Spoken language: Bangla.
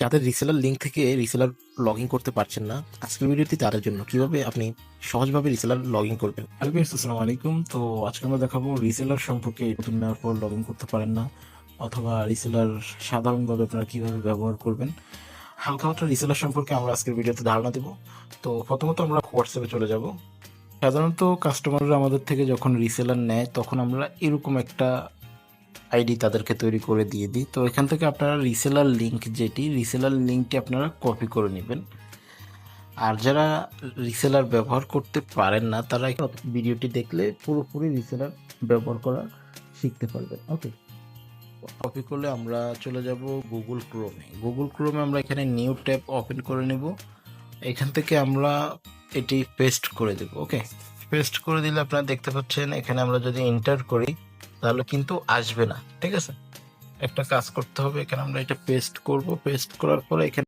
যাদের রিসেলার লিঙ্ক থেকে রিসেলার লগ ইন করতে পারছেন না, আজকের ভিডিওটি তাদের জন্য। কীভাবে আপনি সহজভাবে রিসেলার লগ ইন করবেন আসসালামু আলাইকুম। তো আজকে আমরা দেখাবো রিসেলার সম্পর্কে নতুন নেওয়ার পর লগ ইন করতে পারেন না, অথবা রিসেলার সাধারণভাবে আপনারা কীভাবে ব্যবহার করবেন। হালকা মাত্রা রিসেলার সম্পর্কে আমরা আজকের ভিডিওতে ধারণা দেব। তো প্রথমত আমরা হোয়াটসঅ্যাপে চলে যাব। সাধারণত কাস্টমাররা আমাদের থেকে যখন রিসেলার নেয়, তখন আমরা এরকম একটা আইডি তাদেরকে তৈরি করে দিয়ে দিই। তো এখান থেকে আপনারা রিসেলার লিঙ্ক যেটি রিসেলার লিঙ্কটি আপনারা কপি করে নেবেন। আর যারা রিসেলার ব্যবহার করতে পারেন না, তারা ভিডিওটি দেখলে পুরোপুরি রিসেলার ব্যবহার করা শিখতে পারবেন। ওকে কপি করলে আমরা চলে যাব গুগল ক্রোমে গুগল ক্রোমে আমরা এখানে নিউ ট্যাব ওপেন করে নেব। এখান থেকে আমরা এটি পেস্ট করে দেব। ওকে পেস্ট করে দিলে আপনারা দেখতে পাচ্ছেন, এখানে আমরা যদি এন্টার করি তাহলে কিন্তু আসবে না, ঠিক আছে? একটা কাজ করতে হবে, এখানে আমরা এটা পেস্ট করব পেস্ট করার পরে এখানে